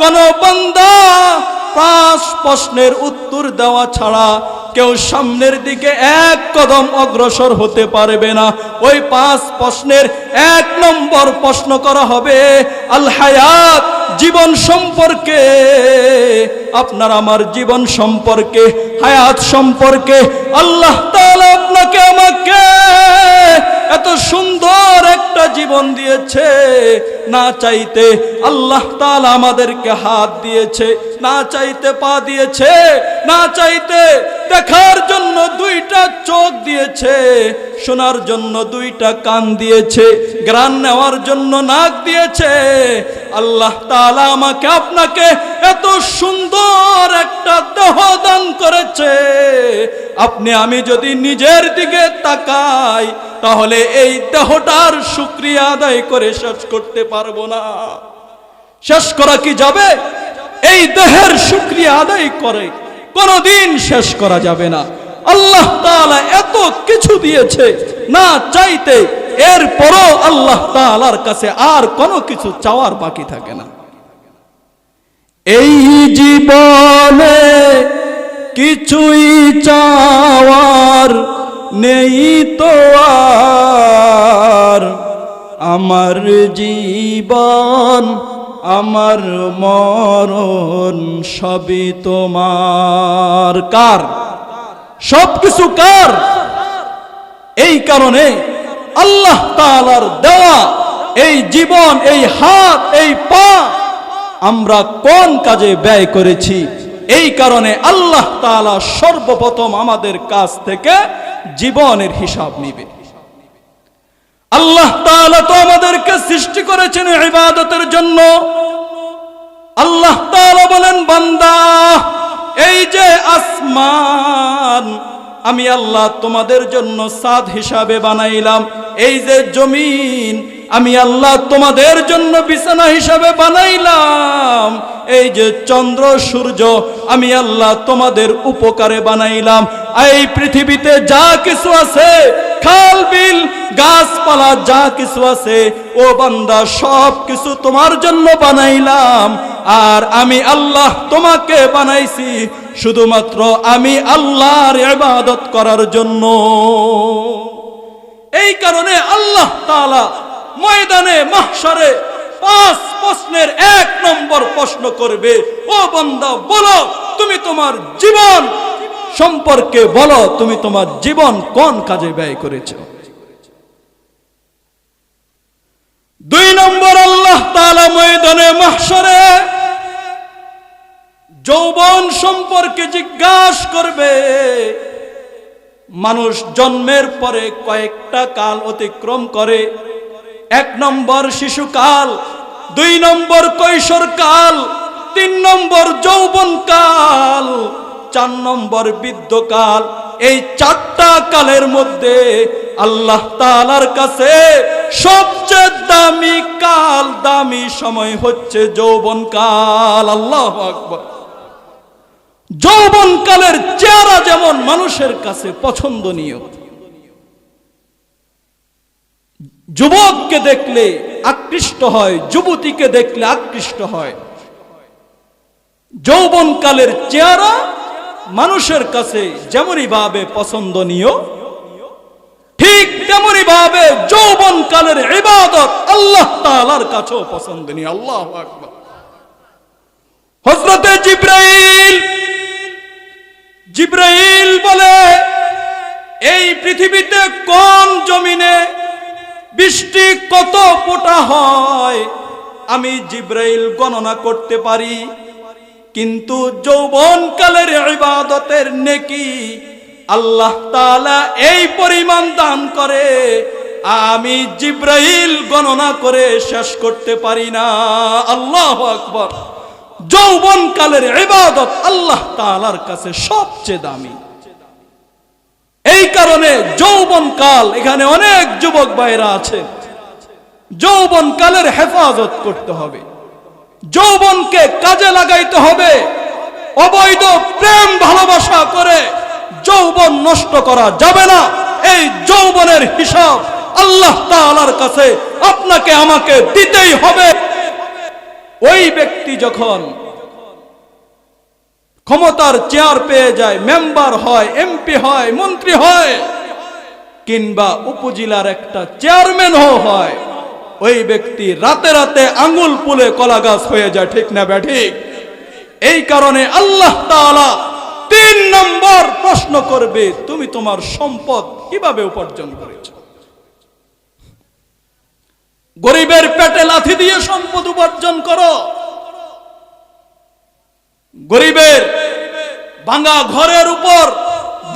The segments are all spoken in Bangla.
কোন বন্দা পাঁচ প্রশ্নের উত্তর দেওয়া ছাড়া কেউ সামনের দিকে এক কদম অগ্রসর হতে পারবে না। ওই পাঁচ প্রশ্নের এক নম্বর প্রশ্ন করা হবে আল হায়াত জীবন সম্পর্কে, আপনার আমার জীবন সম্পর্কে, হায়াত সম্পর্কে, আল্লাহ আপনাকে আমাকে এত সুন্দর একটা জীবন দিয়েছে। না চাইতে আল্লাহ তাআলা আমাদেরকে হাত দিয়েছে, না চাইতে পা দিয়েছে, না চাইতে দেখার জন্য দুইটা চোখ দিয়েছে, শোনার জন্য দুইটা কান দিয়েছে। গ্রান নেওয়ার জন্য নাক দিয়েছে। আল্লাহ তাআলা আমাকে আপনাকে এত সুন্দর একটা দেহ দান করেছে। আপনি আমি যদি নিজের দিকে তাকাই, তাহলে এই দেহটার শুক্রিয়া আদায় করে শেষ করতে পারব না। শেষ করা কি যাবে? এই দেহের শুক্রিয়া আদায় করে কোনদিন শেষ করা যাবে না। আল্লাহ তাআলা এত কিছু দিয়েছে না চাইতে, এরপরও আল্লাহ তাআলার কাছে আর কোনো কিছু চাওয়ার বাকি থাকে না। এই জীবনে কিছুই চাওয়ার নেই তো আর। আমার জীবন, আমার মরণ সবই তোমার। কার? সব কিছু কার? এই কারণে আল্লাহ তাআলার দেওয়া এই জীবন, এই হাত, এই পা আমরা কোন কাজে ব্যয় করেছি? এই কারণে আল্লাহ তাআলা সর্বপ্রথম আমাদের কাছ থেকে জীবনের হিসাব নিবে। আল্লাহ তাআলা তো আমাদেরকে সৃষ্টি করেছেন ইবাদতের জন্য। আল্লাহ তাআলা বলেন, বান্দা এই যে আসমান, আমি আল্লাহ তোমাদের জন্য সাদ হিসাবে বানাইলাম। এই যে জমিন, আমি আল্লাহ তোমাদের জন্য বিছানা হিসাবে বানাইলাম। এই যে চন্দ্র, সূর্য, আমি আল্লাহ তোমাদের উপকারে বানাইলাম। এই পৃথিবীতে যা কিছু আছে, খাল, বিল, গাছপালা, যা কিছু আছে ও বান্দা সব কিছু তোমার জন্য বানাইলাম। আর আমি আল্লাহ তোমাকে বানাইছি, শুধুমাত্র আমি আল্লাহর ইবাদত করার জন্য। এই কারণে আল্লাহ তাআলা ময়দানে, মাহশারে পাঁচ প্রশ্নের এক নম্বর প্রশ্ন করবে, ও বান্দা, বলো, তুমি তোমার জীবন সম্পর্কে বলো, তুমি তোমার জীবন কোন কাজে ব্যয় করেছ? দুই নম্বর আল্লাহ তালা ময়দানে মাহশরে যৌবন সম্পর্কে জিজ্ঞাসা করবে। মানুষ জন্মের পরে কয়েকটা কাল অতিক্রম করে। এক নম্বর শিশুকাল, দুই নম্বর কৈশোর কাল, তিন নম্বর যৌবন কাল, চার নম্বর বৃদ্ধকাল এই চারটা কালের মধ্যে আল্লাহ তাআলার কাছে সবচেয়ে দামি কাল, দামি সময় হচ্ছে যৌবন কাল আল্লাহ আকবার। যৌবন কালের চেহারা যেমন মানুষের কাছে পছন্দনীয়। যুবককে দেখলে আকৃষ্ট হয়, যুবতীকে দেখলে আকৃষ্ট হয়। যৌবনকালের চেহারা মানুষের কাছে যেমনই ভাবে পছন্দনীয় ভাবে যৌবনকালের ইবাদত আল্লাহ তাআলার কাছেও পছন্দনীয় আল্লাহ আকবার। জিব্রাইল জিব্রাইল বলে, এই পৃথিবীতে কোন জমিনে বৃষ্টি কত ফোঁটা হয়? আমি জিব্রাইল গণনা করতে পারি। কিন্তু যৌবনকালের ইবাদতের নেকি আল্লাহ তাআলা এই পরিমাণ দান করে আমি জিব্রাইল গণনা করে শেষ করতে পারি না। আল্লাহ আকবার। যৌবনকালের ইবাদত আল্লাহ তাআলার কাছে সবচেয়ে দামি। এই কারণে যৌবনকাল, এখানে অনেক যুবক আছে। যৌবনকালের হেফাজত করতে হবে। যৌবনকে কাজে লাগাইতে হবে। অবৈধ প্রেম ভালোবাসা করে যৌবন নষ্ট করা যাবে না। এই যৌবনের হিসাব আল্লাহ তাআলার কাছে আপনাকে আমাকে দিতেই হবে। ওই ব্যক্তি যখন ক্ষমতার চেয়ার পেয়ে যায়, মেম্বার হয়, এমপি হয়, মন্ত্রী হয়, কিংবা উপজেলার একটা চেয়ারম্যানও হয়, ওই ব্যক্তি রাতে রাতে আঙুল পুলে কলা গাছ হয়ে যায়, ঠিক না ব্যাঠিক এই কারণে আল্লাহ তাআলা তিন নম্বর প্রশ্ন করবে, তুমি তোমার সম্পদ কীভাবে উপার্জন করেছ? গরিবের পেটে লাথি দিয়ে সম্পদ উপার্জন করো। গরিবের ভাঙা ঘরের উপর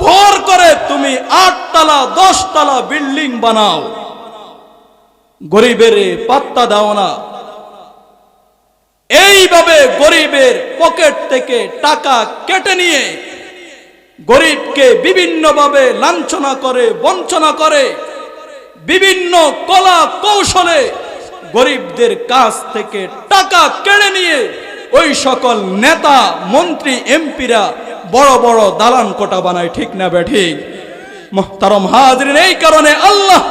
ভর করে তুমি আট তালা দশ তালা বিল্ডিং বানাও। গরিবের পাত্তা দাও না। এইভাবে গরিবের পকেট থেকে টাকা কেটে নিয়ে গরিবকে বিভিন্নভাবে লাঞ্ছনা করে, বঞ্চনা করে বিভিন্ন কলা কৌশলে গরিবদের কাছ থেকে টাকা কেড়ে নিয়ে ওই সকল নেতা, মন্ত্রী, এমপিরা বড় বড় দালান কোটা বানায়, ঠিক না বেঠিক মোহতারম হাজরিন, এই কারণে আল্লাহ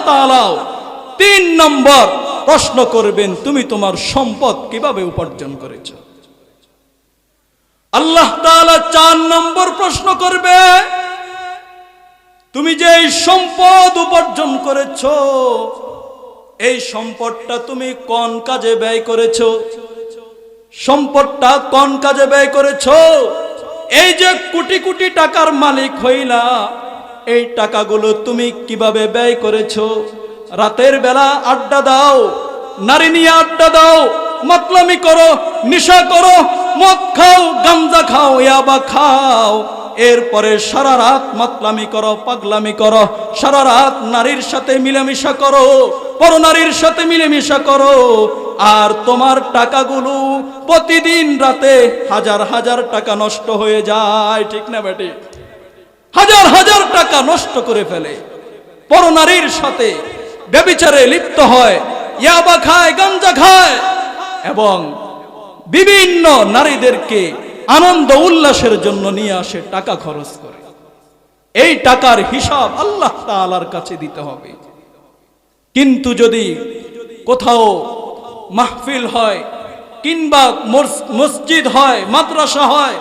তিন নম্বর প্রশ্ন করবেন, তুমি তোমার সম্পদ কীভাবে উপার্জন করেছ? আল্লাহ চার নম্বর প্রশ্ন করবে তুমি যে এই সম্পদ উপার্জন করেছ, এই সম্পদটা তুমি কোন কাজে ব্যয় করেছ? সম্পদটা কোন কাজে ব্যয় করেছ? এই যে কোটি কোটি টাকার মালিক হইলা, এই টাকাগুলো তুমি কীভাবে ব্যয় করেছ? রাতের বেলা আড্ডা দাও, নারী নিয়ে আড্ডা দাও, মাতলামি করো, নিশা করো, মদ খাও, গাঞ্জা খাও, ইয়াবা খাও। এরপরে সারা রাত মাতলামি করো, পাগলামি করো। সারা রাত নারীর সাথে মিলেমিশা করো পরনারীর সাথে মিলেমিশা করো। আর তোমার টাকাগুলো প্রতিদিন রাতে হাজার হাজার টাকা নষ্ট হয়ে যায়, ঠিক না বেটি? হাজার হাজার টাকা নষ্ট করে ফেলে। পরনারীর সাথে ব্যবিচারে লিপ্ত হয়, ইয়াবা খায়, গাঞ্জা খায়। এবং বিভিন্ন নারীদেরকে আনন্দ উল্লাসের জন্য নিয়ে আসে, টাকা খরচ করে। এই টাকার হিসাব আল্লাহ তাআলার কাছে দিতে হবে। কিন্তু যদি কোথাও মাহফিল হয় কিংবা মসজিদ হয়, মাদ্রাসা হয়,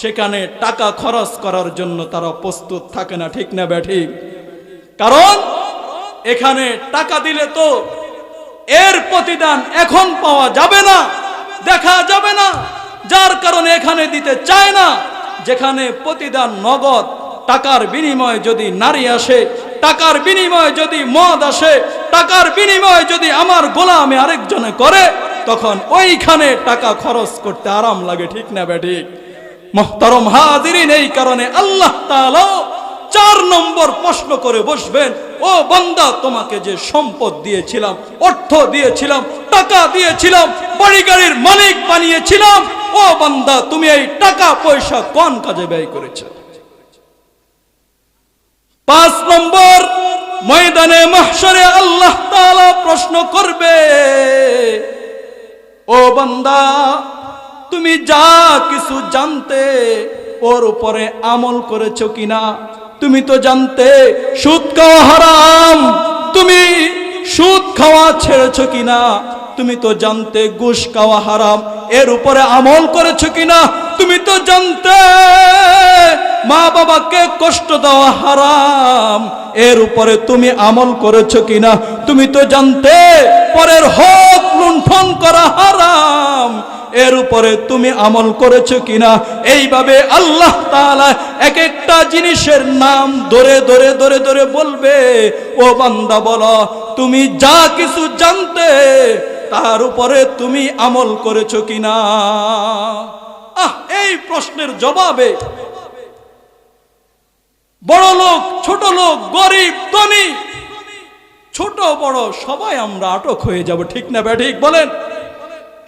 সেখানে টাকা খরচ করার জন্য তারা প্রস্তুত থাকে না, ঠিক না ব্যাঠিক কারণ এখানে টাকা দিলে তো এর প্রতিদান এখন পাওয়া যাবে না, দেখা যাবে না। যার কারণে এখানে দিতে চায় না, যেখানে প্রতিদান নগদ টাকার বিনিময়ে যদি নারী আসে, টাকার বিনিময়ে যদি মদ আসে, টাকার বিনিময়ে যদি আমার গোলামে আরেকজনে করে, তখন ওইখানে টাকা খরচ করতে আরাম লাগে, ঠিক না ব্যাটিক মোহতারম হাজিরিন, এই কারণে আল্লাহ তাআলা চার নম্বর প্রশ্ন করে বসবেন, ও বান্দা, তোমাকে যে সম্পদ দিয়েছিলাম, অর্থ দিয়েছিলাম, টাকা দিয়েছিলাম বাড়ি গাড়ির মালিক বানিয়েছিলাম, ও বান্দা, তুমি এই টাকা পয়সা কোন কাজে ব্যয় করেছ? পাঁচ নম্বর, ময়দানে মাহশরে আল্লাহ তাআলা প্রশ্ন করবে, ও বান্দা, তুমি যা কিছু জানতে ওর উপরে আমল করেছ কিনা? তুমি তো জানতে সুদ খাওয়া হারাম। তুমি সুদ খাওয়া ছেড়েছো কিনা? তুমি তো জানতে ঘুষ খাওয়া হারাম। এর উপরে আমল করেছ কিনা? তুমি তো জানতে মা বাবাকে কষ্ট দেওয়া হারাম। এর উপরে তুমি আমল করেছ কিনা? তুমি তো জানতে পরের হক লুণ্ঠন করা হারাম। এর উপরে তুমি আমল করেছ কিনা? এইভাবে আল্লাহ তাআলা এক একটা জিনিসের নাম ধরে ধরে ধরে ধরে বলবে, ও বান্দা বলো, তুমি যা কিছু জানতে তার উপরে তুমি আমল করেছ কিনা? আহ, এই প্রশ্নের জবাবে বড় লোক, ছোট লোক, গরিব, ধনী, ছোট, বড়, সবাই আমরা আটক হয়ে যাব, ঠিক না ব্যাঠিক বলেন?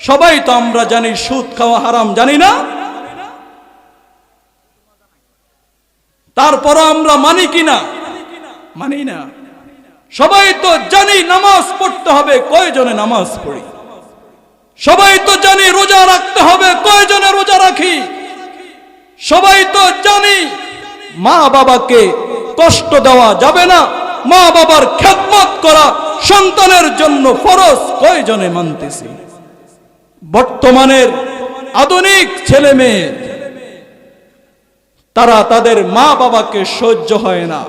সবাই তো আমরা জানি সুদ খাওয়া হারাম, জানি না? তারপর আমরা মানি কিনা? মানি না। সবাই তো জানি নামাজ পড়তে হবে, কয়জনে নামাজ পড়ি? সবাই তো জানি রোজা রাখতে হবে, কয়জনে রোজা রাখি? সবাই তো জানি মা বাবাকে কষ্ট দেওয়া যাবে না, মা বাবার খেদমত করা সন্তানের জন্য ফরজ, কয়জনে মানতেছি? বর্তমানের আধুনিক ছেলে মেয়ে, তারা তাদের মা বাবাকে সহ্য হয় না।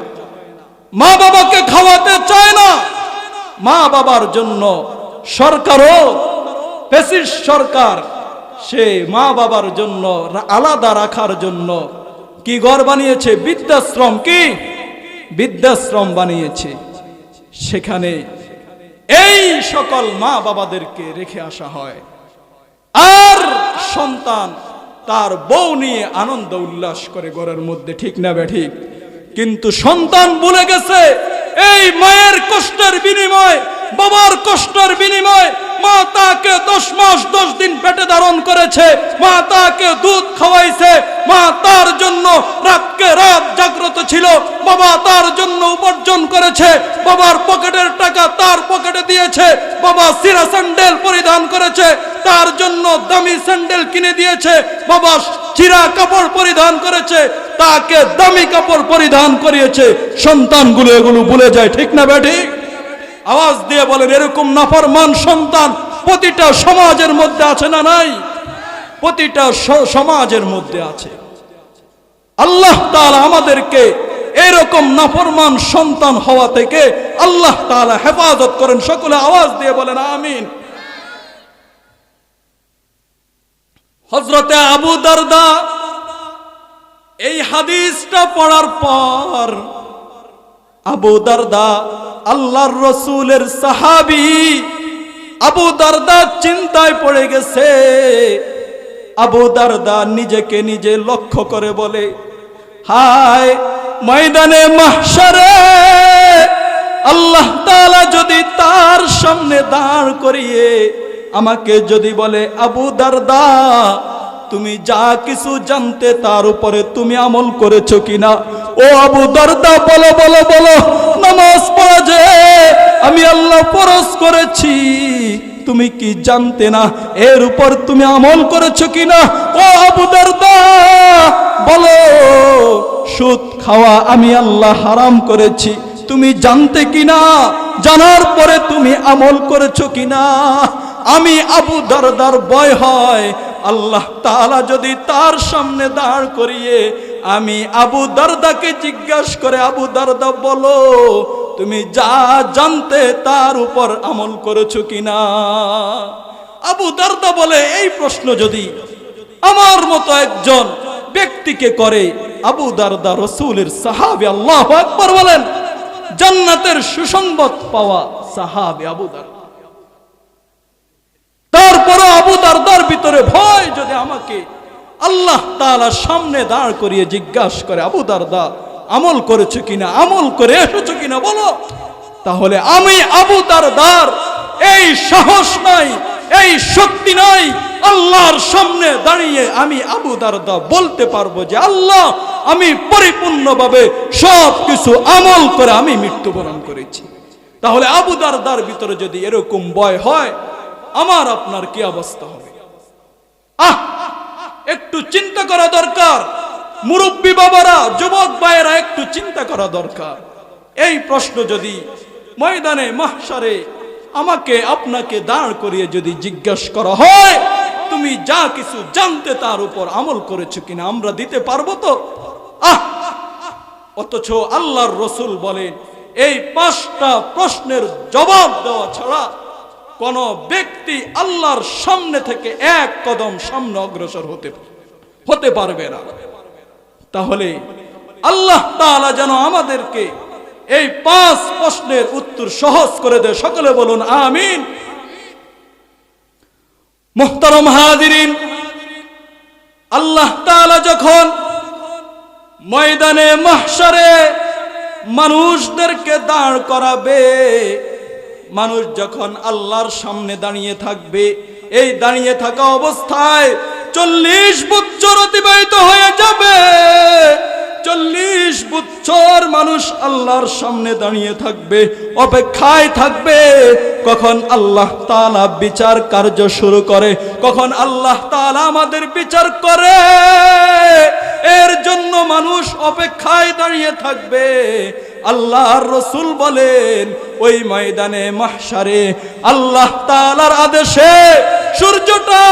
মা বাবাকে খাওয়াতে চায় না। মা বাবার জন্য সরকারও ফেসিস সরকার, সে মা বাবার জন্য আলাদা রাখার জন্য কি ঘর বানিয়েছে? বৃদ্ধাশ্রম কি? বৃদ্ধাশ্রম বানিয়েছে। সেখানে এই সকল মা বাবাদেরকে রেখে আসা হয়। আর সন্তান তার বউ নিয়ে আনন্দ উল্লাস করে ঘরের মধ্যে, ঠিক না ঠিক? কিন্তু সন্তান ভুলে গেছে, এই মায়ের কষ্টের বিনিময়, বাবার কষ্টের বিনিময় মা তাকে দশ মাস, দশ দিন পেটে ধারণ করেছে মা তাকে দুধ খাওয়াইছে, মা তার জন্য রাতকে রাত জাগ্রত ছিল, বাবা তার জন্য উপার্জন করেছে, বাবার পকেটের টাকা তার পকেটে দিয়েছে, বাবা সিরা স্যান্ডেল পরিধান করেছে, তার জন্য দামি স্যান্ডেল কিনে দিয়েছে, বাবা চিরা কাপড় পরিধান করেছে, তাকে দামি কাপড় পরিধান করিয়েছে। সন্তানগুলো এগুলো ভুলে যায়, ঠিক না ব্যাঠিক আওয়াজ দিয়ে বলেন, এরকম নাফরমান সন্তান প্রতিটা সমাজের মধ্যে আছে না নাই? প্রতিটা সমাজের মধ্যে আছে। আল্লাহ তালা আমাদেরকে এরকম নাফরমান সন্তান হওয়া থেকে আল্লাহ তাআলা হেফাজত করেন। সকলে আওয়াজ দিয়ে বলেন, আমিন। হজরতে আবু দারদা এই হাদিসটা পড়ার পর আবু দারদা আল্লাহর রসুলের সাহাবি আবু দারদা চিন্তায় পড়ে গেছে। আবু দারদা নিজেকে নিজে লক্ষ্য করে বলে, হায়, ময়দানে মাহশারে, আল্লাহ তালা যদি তার সামনে দাঁড় করিয়ে আমাকে যদি বলে, আবু দারদা তুমি যা কিছু জানতে তার উপরে তুমি আমল করেছ কিনা? ও আবু দারদা, বলো বলো বলো, নামাজ পড়া যে আমি আল্লাহ ফরজ করেছি। তুমি কি জানতে না এর উপর তুমি আমল করেছ কিনা? ও আবু দারদা, বলো, সুদ খাওয়া আমি আল্লাহ হারাম করেছি। তুমি জানতে কিনা? জানার পরে তুমি আমল করেছ কিনা? আমি আবু দারদার ভয় হয়। আল্লাহ তাআলা যদি তার সামনে দাঁড় করিয়ে আমি আবু দারদাকে জিজ্ঞাসা করে, আবু দারদা, বলো, তুমি যা জানতে তার উপর আমল করেছ কিনা? আবু দারদা বলে, এই প্রশ্ন যদি আমার মতো একজন ব্যক্তিকে করে, আবু দারদা রসুলের সাহাবি আল্লাহ আকবর বলেন, জান্নাতের সুসংবাদ পাওয়া সাহাবি আবু দারদা তারপরে আবু দারদার ভিতরে ভয় যদি আমাকে আল্লাহ তাআলা সামনে দাঁড় করিয়ে জিজ্ঞাসা করে, আবু দারদা, আমল করেছ কিনা? আমল করে এসেছ কিনা বলো? তাহলে আমি আবু দারদার, এই সাহস নাই, এই শক্তি নাই, আল্লাহর সামনে দাঁড়িয়ে আমি আবু দারদা বলতে পারব যে, আল্লাহ, আমি পরিপূর্ণভাবে সব কিছু আমল করে আমি মৃত্যুবরণ করেছি। তাহলে আবু দারদার ভিতরে যদি এরকম ভয় হয়, আমার আপনার কি অবস্থা হবে? আহ, একটু চিন্তা করা দরকার। মুরব্বী বাবারা, যুবক ভাইয়েরা, একটু চিন্তা করা দরকার। এই প্রশ্ন যদি ময়দানে মাহসারে আমাকে, আপনাকে দাঁড় করিয়ে যদি জিজ্ঞাসা করা হয়, তুমি যা কিছু জানতে তার উপর আমল করেছ কিনা আমরা দিতে পারব তো? আহ, অথচ আল্লাহর রসুল বলেন, এই পাঁচটা প্রশ্নের জবাব দেওয়া ছাড়া কোন ব্যক্তি আল্লাহর সামনে থেকে এক কদম সামনে অগ্রসর হতে হতে পারবে না। তাহলে আল্লাহ তাআলা যেন আমাদেরকে এই পাঁচ প্রশ্নের উত্তর সহজ করে দেয়। সকলে বলুন, আমিন। মুহতারম হাজিরিন, আল্লাহ তাআলা যখন ময়দানে, মাহশারে মানুষদেরকে দাঁড় করাবে মানুষ যখন আল্লাহর সামনে দাঁড়িয়ে থাকবে, এই দাঁড়িয়ে থাকা অবস্থায় চল্লিশ বছর অতিবাহিত হয়ে যাবে। চল্লিশ বছর মানুষ আল্লাহর সামনে দাঁড়িয়ে থাকবে, অপেক্ষায় থাকবে। কখন আল্লাহ তালা বিচার কার্য শুরু করে, কখন আল্লাহ তাআলা আমাদের বিচার করে। এর জন্য মানুষ অপেক্ষায় দাঁড়িয়ে থাকবে। আল্লাহর রসুল বলেন, ওই ময়দানে, মাহশারে, আল্লাহ তাআলার আদেশে সূর্যটা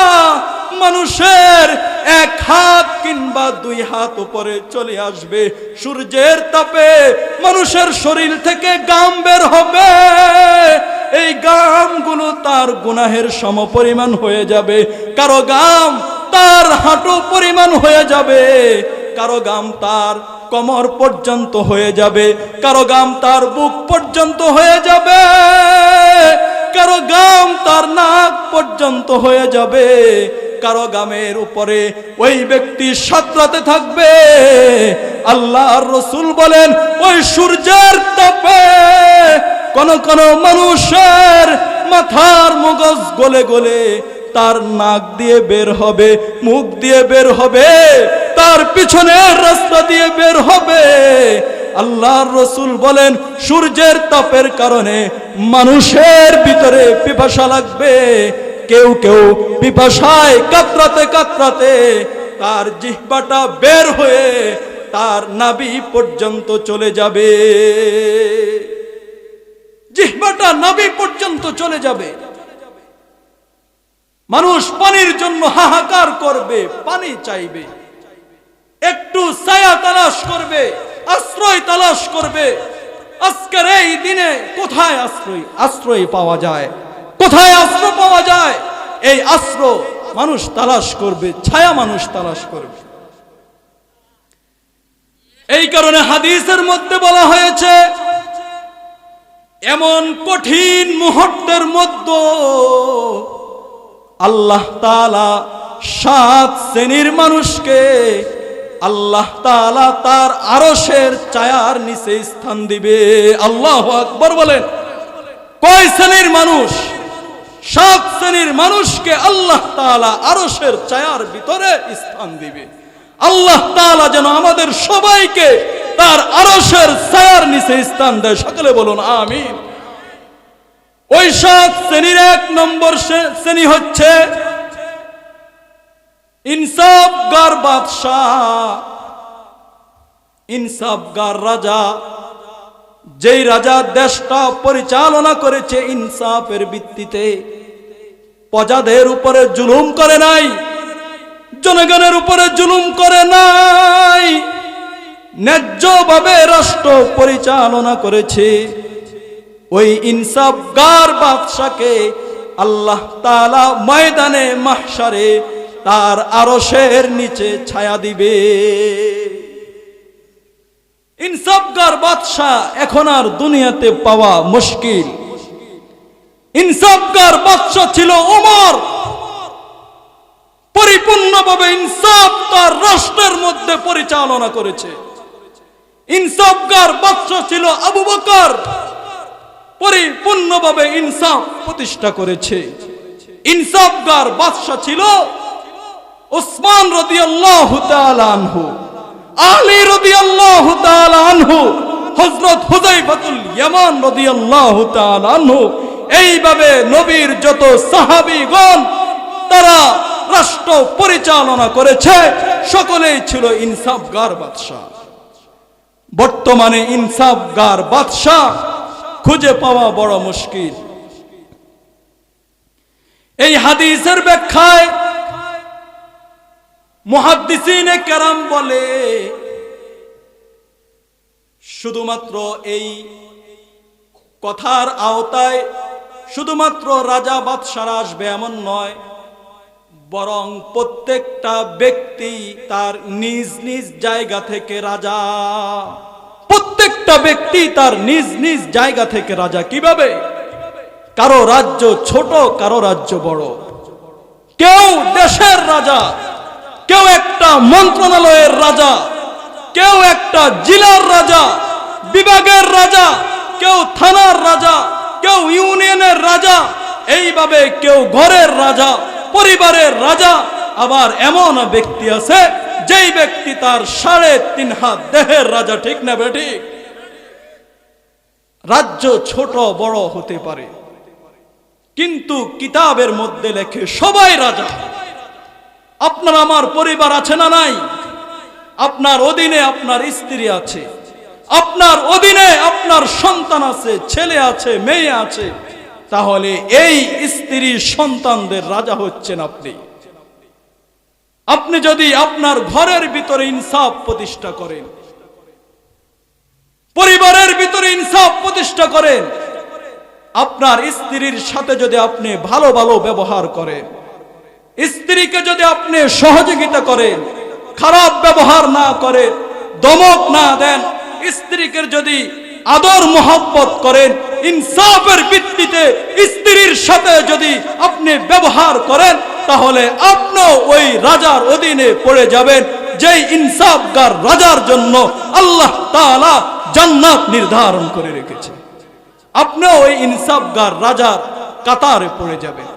মানুষের এক হাত কিংবা দুই হাত উপরে চলে আসবে। সূর্যের তাপে মানুষের শরীর থেকে গাম বের হবে। এই গামগুলো তার গুনাহের সমপরিমাণ হয়ে যাবে। কারও গাম তার হাঁটু পরিমাণ হয়ে যাবে। কারও গাম তার কমর পর্যন্ত হয়ে যাবে। কারও গাম তার বুক পর্যন্ত হয়ে যাবে। কারও গাম তার নাক পর্যন্ত হয়ে যাবে। কারও গামের উপরে ওই ব্যক্তি সাঁতরাতে থাকবে। আল্লাহর রসুল বলেন, ওই সূর্যের তাপে কোন কোন মানুষের মাথার মগজ গলে গলে তার নাক দিয়ে বের হবে, মুখ দিয়ে বের হবে। তার পিছনের রাস্তা দিয়ে বের হবে। আল্লাহর রসুল বলেন, সূর্যের তাপের কারণে মানুষের ভিতরে পিপাসা লাগবে। কেউ কেউ পিপাসায় কাতরাতে কাতরাতে তার জিহ্বাটা বের হয়ে তার নাভি পর্যন্ত চলে যাবে। জিহ্বাটা নাভি পর্যন্ত চলে যাবে। মানুষ পানির জন্য হাহাকার করবে, পানি চাইবে। একটু ছায়া তালাশ করবে, আশ্রয় তালাশ করবে। আজকের এই দিনে কোথায় আশ্রয় আশ্রয় পাওয়া যায়? কোথায় আশ্রয় পাওয়া যায়? এই আশ্রয় মানুষ তালাশ করবে, ছায়া মানুষ তালাশ করবে। এই কারণে হাদিসের মধ্যে বলা হয়েছে, এমন কঠিন মুহূর্তের মধ্যে আল্লাহ তালা সাত শ্রেণির মানুষকে আল্লাহ তালা তার আরশের চায়ার নিচে স্থান দিবে। আল্লাহ আকবর বলেন, কয় শ্রেণির মানুষ? সাত শ্রেণির মানুষকে আল্লাহ তালা আরশের চায়ার ভিতরে স্থান দিবে। আল্লাহ তালা যেন আমাদের সবাইকে তার আরশের ছায়ার নিচে স্থান দেয়। সকলে বলুন, আমিন। ওই সাত শ্রেণির এক নম্বর শ্রে- শ্রেণি হচ্ছে ইনসাফগার বাদশাহ ইনসাফগার রাজা। যেই রাজা দেশটা পরিচালনা করেছে ইনসাফের ভিত্তিতে, প্রজাদের উপরে জুলুম করে নাই, জনগণের উপরে জুলুম করে নাই, ন্যায্যভাবে রাষ্ট্র পরিচালনা করেছে। ওই ইনসাফগার বাদশাকে আল্লাহ তালা ময়দানে মাহসারে তার আরশের নিচে ছায়া দিবে। ইনসাফগার বাদশাহ এখন আর দুনিয়াতে পাওয়া মুশকিল। ইনসাফগার বাদশাহ ছিল ওমর। পরিপূর্ণভাবে ইনসাফ তার রাষ্ট্রের মধ্যে পরিচালনা করেছে। ইনসাফগার বাদশাহ ছিল আবু বকর। পরিপূর্ণভাবে ইনসাফ প্রতিষ্ঠা করেছে। ইনসাফগার বাদশাহ ছিল ওসমান রাদিয়াল্লাহু তাআলা আনহু, আলী রাদিয়াল্লাহু তাআলা আনহু, হযরত হুযাইফাতুল ইয়ামান রাদিয়াল্লাহু তাআলা আনহু, এইভাবে নবীর যত সাহাবীগণ, তারা রাষ্ট্র পরিচালনা করেছে, সকলেই ছিল ইনসাফগার বাদশাহ। বর্তমানে ইনসাফগার বাদশাহ খুঁজে পাওয়া বড় মুশকিল। এই হাদিসের ব্যাখ্যায় মুহাদ্দিসিনে কেরাম বলে, শুধুমাত্র এই কথার আওতায় শুধুমাত্র রাজা বাদশারা আসবে এমন নয়, বরং প্রত্যেকটা ব্যক্তি তার নিজ নিজ জায়গা থেকে রাজা। প্রত্যেকটা ব্যক্তি তার নিজ নিজ জায়গা থেকে রাজা কীভাবে? কারও রাজ্য ছোট, কারও রাজ্য বড়। কেউ দেশের রাজা কেউ একটা মন্ত্রণালয়ের রাজা, কেউ একটা জেলার রাজা, বিভাগের রাজা, কেউ থানার রাজা, কেউ ইউনিয়নের রাজা, এইভাবে কেউ ঘরের রাজা, পরিবারের রাজা, আবার এমন ব্যক্তি আছে যেই ব্যক্তি তার সাড়ে তিন হাত দেহের রাজা, ঠিক না ঠিক রাজ্য ছোট বড় হতে পারে। কিন্তু কিতাবের মধ্যে লেখে, সবাই রাজা। আপনার আমার পরিবার আছে না নাই? আপনার অধীনে আপনার স্ত্রী আছে। আপনার অধীনে আপনার সন্তান আছে, ছেলে আছে, মেয়ে আছে। তাহলে এই স্ত্রী সন্তানদের রাজা হচ্ছেন আপনি। আপনি যদি আপনার ঘরের ভিতরে ইনসাফ প্রতিষ্ঠা করেন, পরিবারের ভিতরে ইনসাফ প্রতিষ্ঠা করেন, আপনার স্ত্রীর সাথে যদি আপনি ভালো ভালো ব্যবহার করেন স্ত্রীকে যদি আপনি সহযোগিতা করেন, খারাপ ব্যবহার না করে দমক না দেন, স্ত্রীকে যদি আদর মোহাব্বত করেন, ইনসাফের ভিত্তিতে স্ত্রীর সাথে যদি আপনি ব্যবহার করেন, তাহলে আপনিও ওই রাজার অধীনে পড়ে যাবেন, যেই ইনসাফগার রাজার জন্য আল্লাহ তাআলা জান্নাত নির্ধারণ করে রেখেছে। আপনিও ওই ইনসাফগার রাজার কাতারে পড়ে যাবেন।